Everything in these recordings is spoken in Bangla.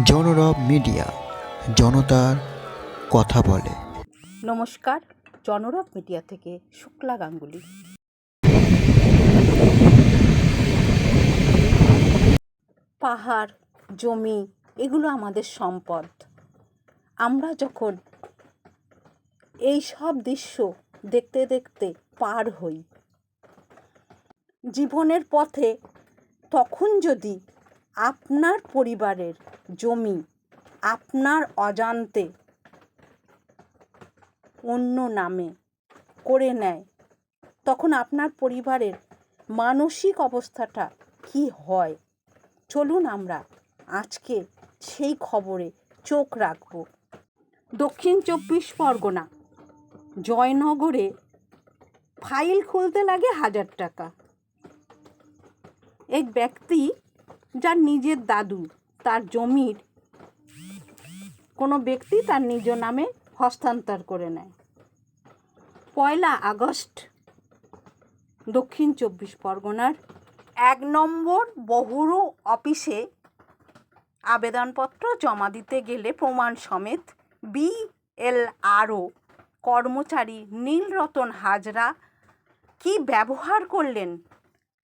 জনরব মিডিয়া, জনতার কথা বলে। নমস্কার, জনরব মিডিয়া থেকে শুক্লা গাঙ্গুলি। পাহাড়, জমি, এগুলো আমাদের সম্পদ। আমরা যখন এই সব দৃশ্য দেখতে দেখতে পার হই, জীবনের পথে তখন যদি আপনার পরিবারের জমি আপনার অজান্তে অন্য নামে করে নেয়, তখন আপনার পরিবারের মানসিক অবস্থাটা কি হয়? চলুন আমরা আজকে সেই খবরে চোখ রাখব। দক্ষিণ চব্বিশ পরগনা, জয়নগরে ফাইল খুলতে লাগে হাজার টাকা। এক ব্যক্তি যার নিজের দাদু, তার জমির কোনো ব্যক্তি তার নিজ নামে হস্তান্তর করে নেয়। পয়লা আগস্ট, দক্ষিণ চব্বিশ পরগনার এক নম্বর বহুরু অফিসে আবেদনপত্র জমা দিতে গেলে প্রমাণ সমেত বি এল বিএলআরও কর্মচারী নীলরতন হাজরা, কি ব্যবহার করলেন?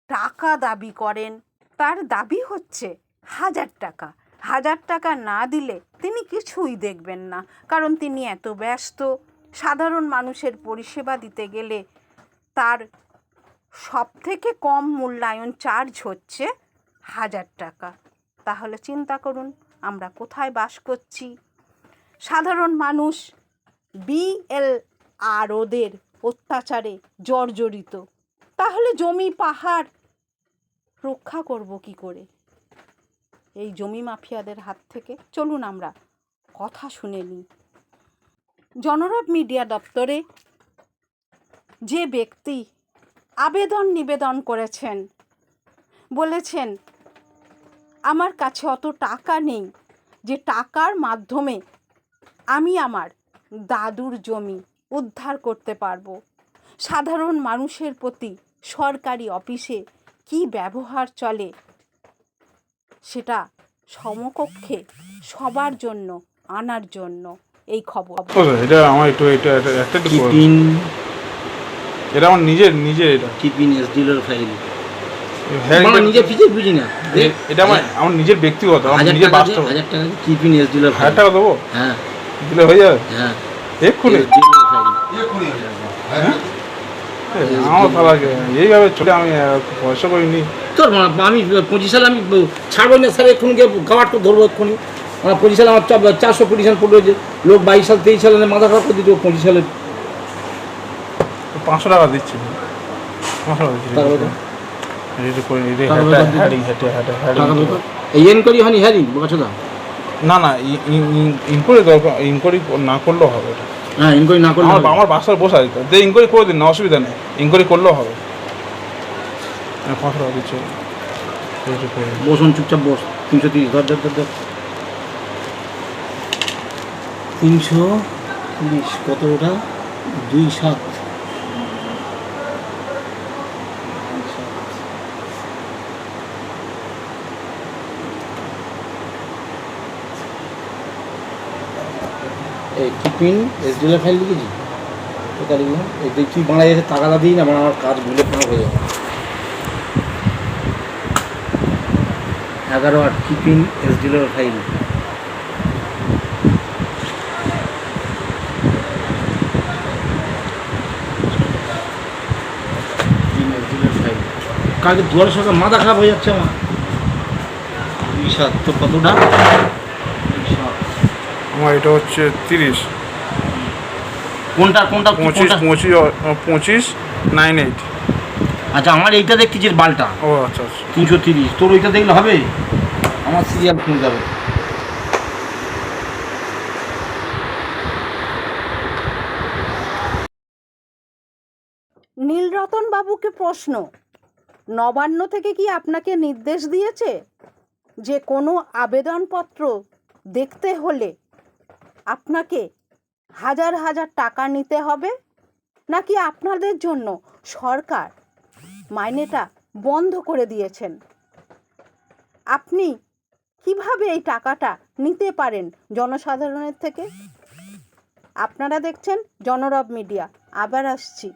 টাকা দাবি করেন তার দাবি হচ্ছে হাজার টাকা। হাজার টাকা না দিলে তিনি কিছুই দেখবেন না। কারণ তিনি এত ব্যস্ত। সাধারণ মানুষের পরিষেবা দিতে গেলে তার সব থেকে কম মূল্যায়ন চার্জ হচ্ছে হাজার টাকা। তাহলে চিন্তা করুন, আমরা কোথায় বাস করছি? সাধারণ মানুষ বিএল আর ওদের অত্যাচারে জর্জরিত। তাহলে জমি, পাহাড় রক্ষা করব কি করে? এই জমি মাফিয়াদের হাত থেকে চলুন আমরা কথা শুনে নিই। জনরব মিডিয়া দপ্তরে যে ব্যক্তি আবেদন নিবেদন করেছেন, বলেছেন, আমার কাছে অত টাকা নেই যে টাকার মাধ্যমে আমি আমার দাদুর জমি উদ্ধার করতে পারব। সাধারণ মানুষের প্রতি সরকারি অফিসে কি ব্যবহার চলে? সেটা সমকক্ষে সবার জন্য আনার জন্য এই খবর। এটা আমার একটু এটা এটা একটা একটু কিপিন এটা আমার নিজের নিজের এটা। কিপিন এস ডিলার ফাইল হ্যাঁ আমার এটা- নিজে বুঝি না। এটা আমার আমার নিজের ব্যক্তিগত আমার হাজার নিজের বাস্তব। হাজার টাকা কিপিন এস ডিলার হাজার টাকা দেবো? হ্যাঁ। দিলে হয়ে যাবে? হ্যাঁ। এক্ষুনি। আমার তালাকে এইভাবে চলে আমি পয়সা করিনি। তোর আমি পঁচিশ সালে আমি ছাড়বো না স্যার এক্ষুনি গিয়ে গাওয়াট করে ধরবো এক্ষুনি। আমার পঁচিশ সালে আমার চারশো পড়ল যে লোক বাইশ সাল তেইশ সালে মাথা খারাপ করে দিত পঁচিশ সালে। পাঁচশো টাকা দিচ্ছি। এনকোয়ারি হয়নি হ্যাঁ না না ইনকোয়ারি দরকার ইনকোয়ারি না করলেও হবে হ্যাঁ ইনকোয়ারি না করলে আমার হবে। আমার বাসার বসে আছে যে ইনকোয়ারি করে দিন না অসুবিধা নেই। ইনকোয়ারি করলেও হবে। হ্যাঁ, টাকা দিচ্ছে। বসুন চুপচাপ বস। তিনশো তিরিশ ধর ধর ধর ধর। তিনশো তিরিশ কত ওটা? দুই সাত। এই টিফিন এসডিএল ফাইল লিখেছি? কোথায় লিখলাম এই তুই বাংলায় এসে টাকাটা দিই না মানে আমার কাজ ভুলে খারাপ হয়ে যাবে। এগারো আট কিপিং এসডিএল ফাইল কালকে দুয়ারের সঙ্গে মাথা খারাপ হয়ে যাচ্ছে আমার। দুই সাত তো কতটা। আমার এটা হচ্ছে তিরিশ। কোনটা কোনটা পঁচিশ পঁচিশ পঁচিশ নাইন এইট আচ্ছা আমার এইটা দেখতেছি বালটা। ও আচ্ছা আচ্ছা। তিনশো তিরিশ। তোর ওইটা দেখলে হবে? আমার সিরিয়াল কিনতে হবে নীলরতন বাবুকে প্রশ্ন নবান্ন থেকে কি আপনাকে নির্দেশ দিয়েছে যে কোনো আবেদনপত্র দেখতে হলে আপনাকে হাজার হাজার টাকা নিতে হবে নাকি আপনাদের জন্য সরকার মাইনেটা বন্ধ করে দিয়েছেন? আপনি কীভাবে এই টাকাটা নিতে পারেন জনসাধারণের থেকে? আপনারা দেখছেন জনরব মিডিয়া, আবার আসছি।